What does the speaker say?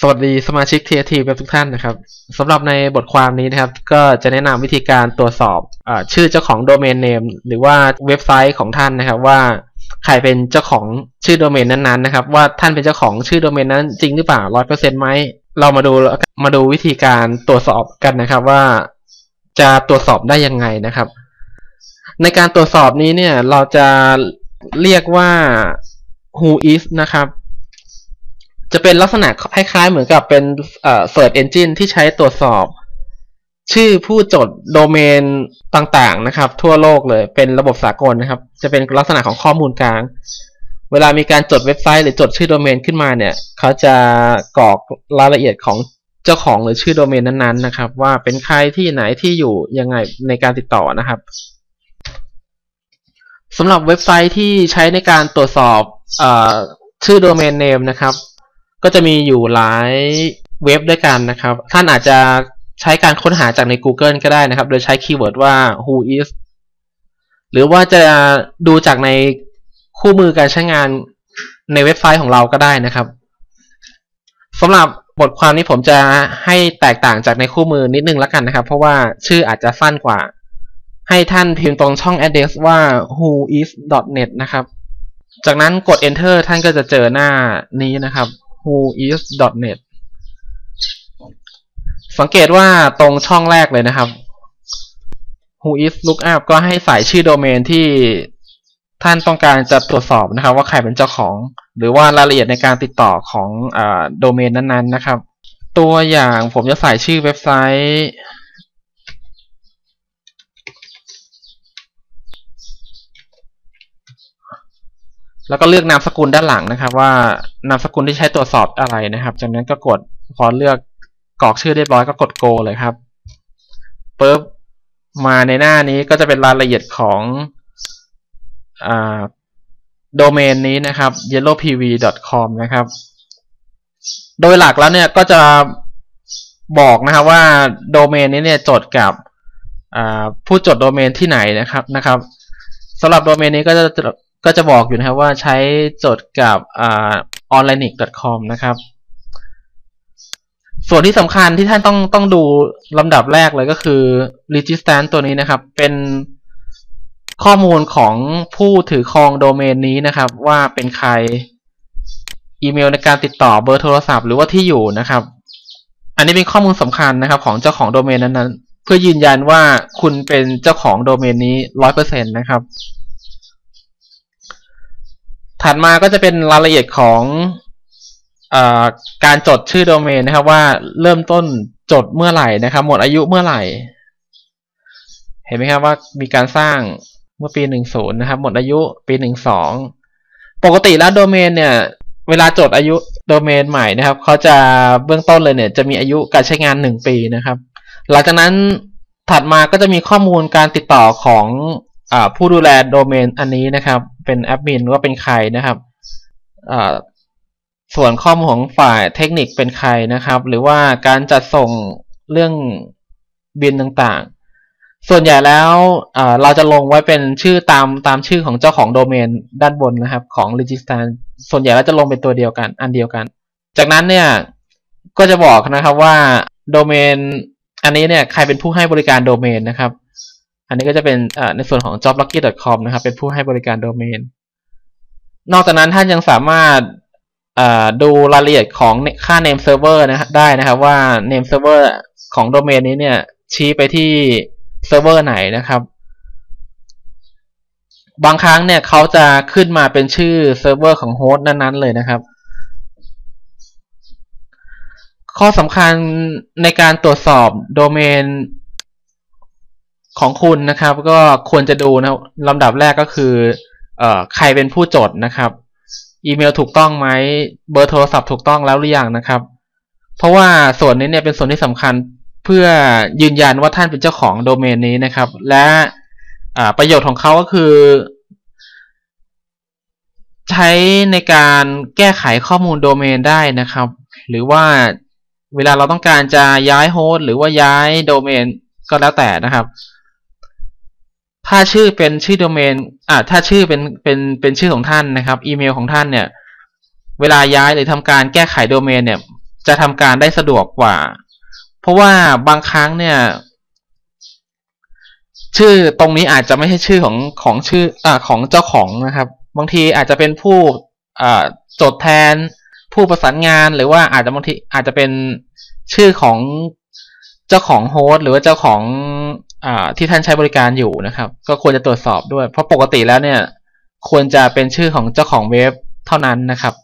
สวัสดีสมาชิก TT เว็บทุกท่านนะครับสำหรับในบทความนี้นะครับ ก็จะแนะนำวิธีการตรวจสอบอชื่อเจ้าของโดเมนเนมหรือว่าเว็บไซต์ของท่านนะครับว่าใครเป็นเจ้าของชื่อโดเมนนั้นๆนะครับ ว่าท่านเป็นเจ้าของชื่อโดเมนนั้นจริงหรือเปล่าร้อยเปอร์เซ็นต์ไหมเรามาดูมาดูวิธีการตรวจสอบกันนะครับว่าจะตรวจสอบได้ยังไงนะครับ ในการตรวจสอบนี้เนี่ยเราจะเรียกว่า who is นะครับ จะเป็นลักษณะคล้ายๆเหมือนกับเป็นเอ่อ search engine ที่ใช้ตรวจสอบ ชื่อผู้จดโดเมนต่างๆนะครับ ทั่วโลกเลยเป็นระบบสากลนะครับ จะเป็นลักษณะของข้อมูลกลาง เวลามีการจดเว็บไซต์หรือจดชื่อโดเมนขึ้นมาเนี่ย เขาจะกรอกรายละเอียดของเจ้าของหรือชื่อโดเมนนั้นๆนะครับ ว่าเป็นใครที่ไหนที่อยู่ยังไงในการติดต่อนะครับสำหรับเว็บไซต์ที่ใช้ในการตรวจสอบอชื่อโดเมนเนมนะครับ ก็จะมีอยู่หลายเว็บด้วยกันนะครับ ท่านอาจจะใช้การค้นหาจากใน Google ก็ได้นะครับ โดยใช้คีย์เวิร์ดว่า who is หรือว่าจะดูจากในคู่มือการใช้งานในเว็บไซต์ของเราก็ได้นะครับสำหรับบทความนี้ผมจะให้แตกต่างจากในคู่มือนิดนึงแล้วกันนะครับ เพราะว่าชื่ออาจจะสั้นกว่า ให้ท่านพิมพ์ตรงช่อง address ว่า who is net นะครับ จากนั้นกด enter ท่านก็จะเจอหน้านี้นะครับ whois.net สังเกตว่าตรงช่องแรกเลยนะครับ whois lookup ก็ให้ใส่ชื่อโดเมนที่ท่านต้องการจะตรวจสอบนะครับ ว่าใครเป็นเจ้าของ หรือว่ารายละเอียดในการติดต่อของอโดเมนนั้น ๆ นะครับ ตัวอย่างผมจะใส่ชื่อเว็บไซต์แล้วก็เลือกนามสกุลด้านหลังนะครับว่า นามสกุลที่ใช้ตรวจสอบอะไรนะครับ จากนั้นก็กดพอเลือกกรอกชื่อเรียบร้อยก็กด go เลยครับปุ๊บมาในหน้านี้ก็จะเป็นรายละเอียดของโดเมนนี้นะครับ yellowpv.com นะครับ โดยหลักแล้วเนี่ยก็จะบอกนะครับว่าโดเมนนี้เนี่ยจดกับผู้จดโดเมนที่ไหนนะครับนะครับสำหรับโดเมนนี้ก็จะก็จะบอกอยู่นะครับว่าใช้จดกับ อ่า onlineic.com นะครับ ส่วนที่สำคัญที่ท่านต้องต้องดูลำดับแรกเลยก็คือ registrant ตัวนี้นะครับ เป็นข้อมูลของผู้ถือครองโดเมนนี้นะครับ ว่าเป็นใครอีเมลในการติดต่อเบอร์โทรศัพท์หรือว่าที่อยู่นะครับ อันนี้เป็นข้อมูลสำคัญนะครับ ของเจ้าของโดเมนนั้นๆ เพื่อยืนยันว่าคุณเป็นเจ้าของโดเมนนี้ร้อยเปอร์เซ็นต์นะครับ ถัดมาก็จะเป็นรายละเอียดของอการจดชื่อโดเมนนะครับว่าเริ่มต้นจดเมื่อไหร่นะครับ หมดอายุเมื่อไหร่ เห็นไหมครับว่ามีการสร้างเมื่อปีหนึ่งศูนย์นะครับ หมดอายุปีหนึ่งสองปกติแล้วโดเมนเนี่ย เวลาจดอายุโดเมนใหม่นะครับเขาจะเบื้องต้นเลยเนี่ย จะมีอายุการใช้งานหนึ่งปีนะครับ หลังจากนั้นถัดมาก็จะมีข้อมูลการติดต่อของ ผู้ดูแลโดเมนอันนี้นะครับ เป็นแอดมินว่าเป็นใครนะครับส่วนข้อมูลของฝ่ายเทคนิคเป็นใครนะครับ หรือว่าการจัดส่งเรื่องบินต่างๆ ส่วนใหญ่แล้วเราจะลงไว้เป็นชื่อตามตามชื่อของเจ้าของโดเมนด้านบนนะครับ ของ Register ส่วนใหญ่แล้วจะลงเป็นตัวเดียวกันอันเดียวกัน จากนั้นเนี่ยก็จะบอกนะครับว่าโดเมนอันนี้เนี่ยใครเป็นผู้ให้บริการโดเมนนะครับ อันนี้ก็จะเป็นในส่วนของ joblucky.com นะครับ เป็นผู้ให้บริการโดเมน นอกจากนั้นท่านยังสามารถดูรายละเอียดของค่า name server นะได้นะครับว่า name server ของโดเมนนี้เนี่ยชี้ไปที่เซิร์ฟเวอร์ไหนนะครับ บางครั้งเนี่ยเขาจะขึ้นมาเป็นชื่อเซิร์ฟเวอร์ของโฮสต์นั้นๆเลยนะครับ ข้อสำคัญในการตรวจสอบโดเมน ของคุณนะครับ ก็ควรจะดูนะลำดับแรกก็คือเอ่อใครเป็นผู้จดนะครับ อีเมลถูกต้องไหมเบอร์โทรศัพท์ถูกต้องแล้วหรือยังนะครับ เพราะว่าส่วนนี้เนี่ยเป็นส่วนที่สำคัญเพื่อยืนยันว่าท่านเป็นเจ้าของโดเมนนี้นะครับ และประโยชน์ของเขาก็คือ ใช้ในการแก้ไขข้อมูลโดเมนได้นะครับ หรือว่าเวลาเราต้องการจะย้ายโฮสต์หรือว่าย้ายโดเมนก็แล้วแต่นะครับ ถ้าชื่อเป็นชื่อโดเมนอ่าถ้าชื่อเป็นเป็นเป็นชื่อของท่านนะครับอีเมลของท่านเนี่ย เวลาย้ายหรือทำการแก้ไขโดเมนเนี่ย จะทำการได้สะดวกกว่า เพราะว่าบางครั้งเนี่ย ชื่อตรงนี้อาจจะไม่ใช่ชื่อของของชื่ออ่าของเจ้าของนะครับ บางทีอาจจะเป็นผู้อ่าจดแทน ผู้ประสานงานหรือว่าอาจจะบางทีอาจจะเป็นชื่อของเจ้าของโฮสต์หรือว่าเจ้าของ ที่ท่านใช้บริการอยู่นะครับ ก็ควรจะตรวจสอบด้วย เพราะปกติแล้วเนี่ย ควรจะเป็นชื่อของเจ้าของเว็บเท่านั้นนะครับ